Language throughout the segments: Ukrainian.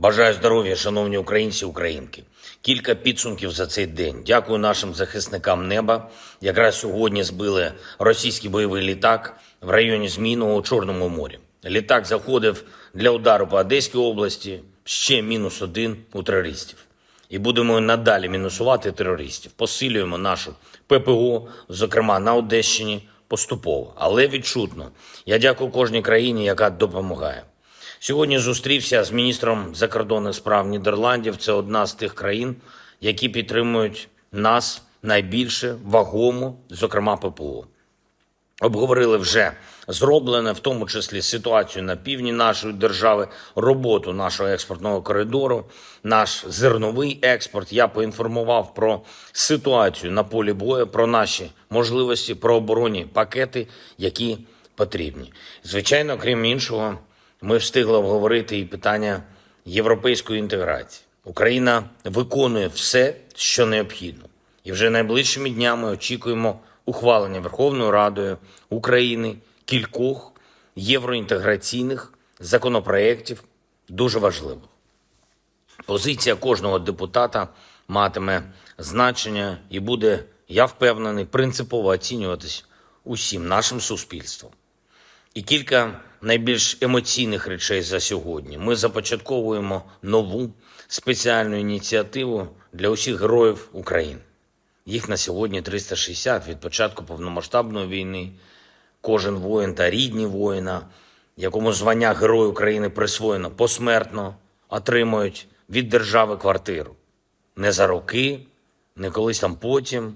Бажаю здоров'я, шановні українці, українки. Кілька підсумків за цей день. Дякую нашим захисникам неба. Якраз сьогодні збили російський бойовий літак в районі Зміного у Чорному морі. Літак заходив для удару по Одеській області. Ще мінус один у терористів. І будемо надалі мінусувати терористів. Посилюємо нашу ППО, зокрема на Одещині, поступово, але відчутно. Я дякую кожній країні, яка допомагає. Сьогодні зустрівся з міністром закордонних справ Нідерландів. Це одна з тих країн, які підтримують нас найбільше вагому, зокрема ППО. Обговорили вже зроблене, в тому числі ситуацію на півдні нашої держави, роботу нашого експортного коридору, наш зерновий експорт. Я поінформував про ситуацію на полі бою, про наші можливості, про оборонні пакети, які потрібні. Звичайно, крім іншого, ми встигли обговорити і питання європейської інтеграції. Україна виконує все, що необхідно, і вже найближчими днями очікуємо ухвалення Верховною Радою України кількох євроінтеграційних законопроєктів, дуже важливих. Позиція кожного депутата матиме значення і буде, я впевнений, принципово оцінюватись усім нашим суспільством. І кілька найбільш емоційних речей за сьогодні. Ми започатковуємо нову спеціальну ініціативу для усіх героїв України. Їх на сьогодні 360 від початку повномасштабної війни. Кожен воїн та рідні воїна, якому звання Герой України присвоєно посмертно, отримують від держави квартиру. Не за роки, не колись там потім,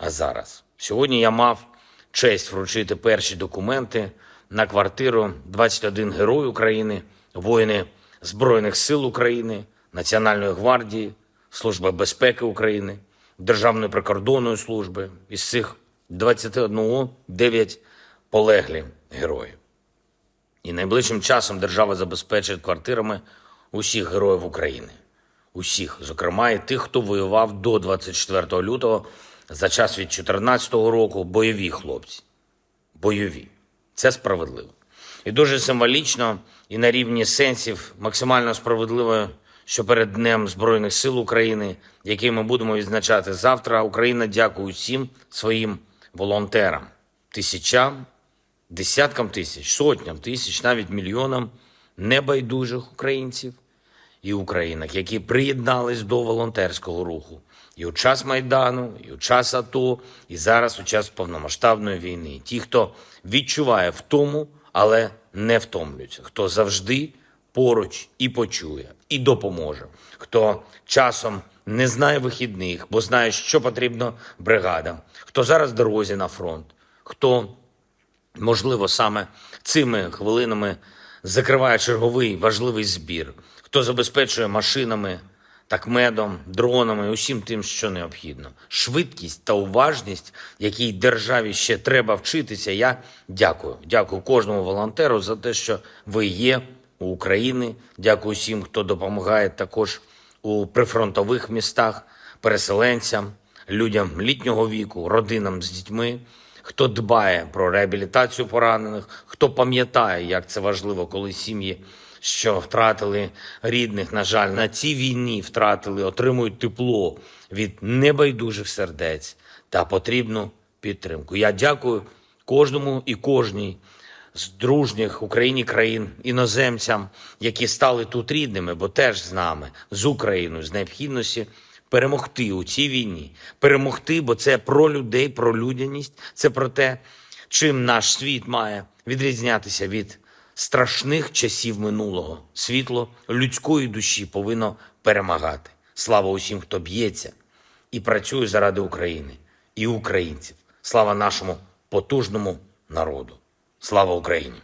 а зараз. Сьогодні я мав честь вручити перші документи на квартиру 21 герой України, воїни Збройних сил України, Національної гвардії, Служби безпеки України, Державної прикордонної служби. Із цих 21 – 9 полеглі герої. І найближчим часом держава забезпечить квартирами усіх героїв України. Усіх, зокрема, і тих, хто воював до 24 лютого за час від 2014 року, бойові хлопці. Бойові. Це справедливо. І дуже символічно, і на рівні сенсів максимально справедливо, що перед Днем Збройних сил України, який ми будемо відзначати завтра, Україна дякує всім своїм волонтерам, тисячам, десяткам тисяч, сотням тисяч, навіть мільйонам небайдужих українців і українок, які приєднались до волонтерського руху. І у час Майдану, і у час АТО, і зараз у час повномасштабної війни. Ті, хто відчуває втому, але не втомлюється, хто завжди поруч і почує, і допоможе, хто часом не знає вихідних, бо знає, що потрібно бригадам, хто зараз в дорозі на фронт, хто Можливо, саме цими хвилинами закриває черговий важливий збір, хто забезпечує машинами, такмедом, дронами, усім тим, що необхідно. Швидкість та уважність, якій державі ще треба вчитися. Я дякую. Дякую кожному волонтеру за те, що ви є у Україні. Дякую всім, хто допомагає також у прифронтових містах, переселенцям, людям літнього віку, родинам з дітьми хто дбає про реабілітацію поранених, хто пам'ятає, як це важливо, коли сім'ї, що втратили рідних, на жаль, на цій війні втратили, отримують тепло від небайдужих сердець та потрібну підтримку. Я дякую кожному і кожній з дружніх Україні країн іноземцям, які стали тут рідними, бо теж з нами, з Україною, з необхідності перемогти у цій війні, перемогти, бо це про людей, про людяність, це про те, чим наш світ має відрізнятися від страшних часів минулого. Світло людської душі повинно перемагати. Слава усім, хто б'ється і працює заради України і українців. Слава нашому потужному народу. Слава Україні!